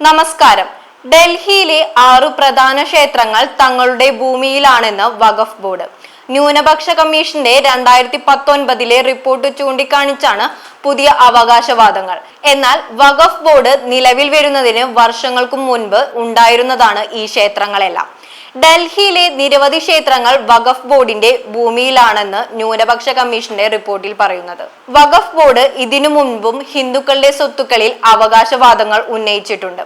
നമസ്കാരം. ഡൽഹിയിലെ ആറു പ്രധാന ക്ഷേത്രങ്ങൾ തങ്ങളുടെ ഭൂമിയിലാണെന്ന് വഖഫ് ബോർഡ്. ന്യൂനപക്ഷ കമ്മീഷന്റെ രണ്ടായിരത്തി പത്തൊൻപതിലെ റിപ്പോർട്ട് ചൂണ്ടിക്കാണിച്ചാണ് പുതിയ അവകാശവാദങ്ങൾ. എന്നാൽ വഖഫ് ബോർഡ് നിലവിൽ വരുന്നതിന് വർഷങ്ങൾക്കും മുൻപ് ഉണ്ടായിരുന്നതാണ് ഈ ക്ഷേത്രങ്ങളെല്ലാം. ഡൽഹിയിലെ നിരവധി ക്ഷേത്രങ്ങൾ വഖഫ് ബോർഡിന്റെ ഭൂമിയിലാണെന്ന് ന്യൂനപക്ഷ കമ്മീഷന്റെ റിപ്പോർട്ടിൽ പറയുന്നത്. വഖഫ് ബോർഡ് ഇതിനു മുൻപും ഹിന്ദുക്കളുടെ സ്വത്തുക്കളിൽ അവകാശവാദങ്ങൾ ഉന്നയിച്ചിട്ടുണ്ട്.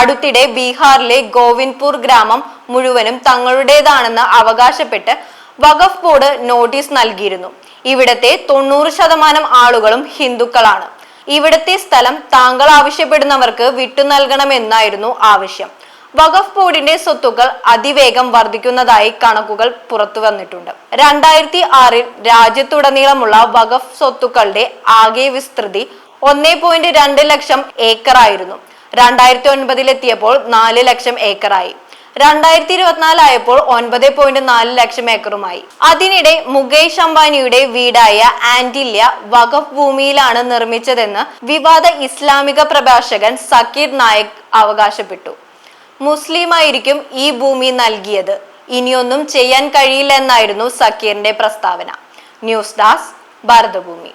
അടുത്തിടെ ബീഹാറിലെ ഗോവിന്ദ്പൂർ ഗ്രാമം മുഴുവനും തങ്ങളുടേതാണെന്ന് അവകാശപ്പെട്ട് വഖഫ് ബോർഡ് നോട്ടീസ് നൽകിയിരുന്നു. ഇവിടത്തെ തൊണ്ണൂറ് ശതമാനം ആളുകളും ഹിന്ദുക്കളാണ്. ഇവിടത്തെ സ്ഥലം താങ്കൾ ആവശ്യപ്പെടുന്നവർക്ക് വിട്ടു നൽകണമെന്നായിരുന്നു ആവശ്യം. വഖഫ് ബോർഡിന്റെ സ്വത്തുക്കൾ അതിവേഗം വർദ്ധിക്കുന്നതായി കണക്കുകൾ പുറത്തു വന്നിട്ടുണ്ട്. രണ്ടായിരത്തി ആറിൽ രാജ്യത്തുടനീളമുള്ള വഖഫ് സ്വത്തുക്കളുടെ ആകെ വിസ്തൃതി ഒന്നേ പോയിന്റ് രണ്ട് ലക്ഷം ഏക്കറായിരുന്നു രണ്ടായിരത്തി ഒൻപതിലെത്തിയപ്പോൾ നാല് ലക്ഷം ഏക്കറായി രണ്ടായിരത്തി ഇരുപത്തിനാലായപ്പോൾ ഒൻപത് പോയിന്റ് നാല് ലക്ഷം ഏക്കറുമായി. അതിനിടെ മുകേഷ് അംബാനിയുടെ വീടായ ആന്റില്യ വഖഫ് ഭൂമിയിലാണ് നിർമ്മിച്ചതെന്ന് വിവാദ ഇസ്ലാമിക പ്രഭാഷകൻ സക്കീർ നായക് അവകാശപ്പെട്ടു. മുസ്ലിമായിരിക്കും ഈ ഭൂമി നൽകിയത്. ഇനിയൊന്നും ചെയ്യാൻ കഴിയില്ല എന്നായിരുന്നു സക്കീറിന്റെ പ്രസ്താവന. ന്യൂസ് ഡാസ് ഭാരതഭൂമി.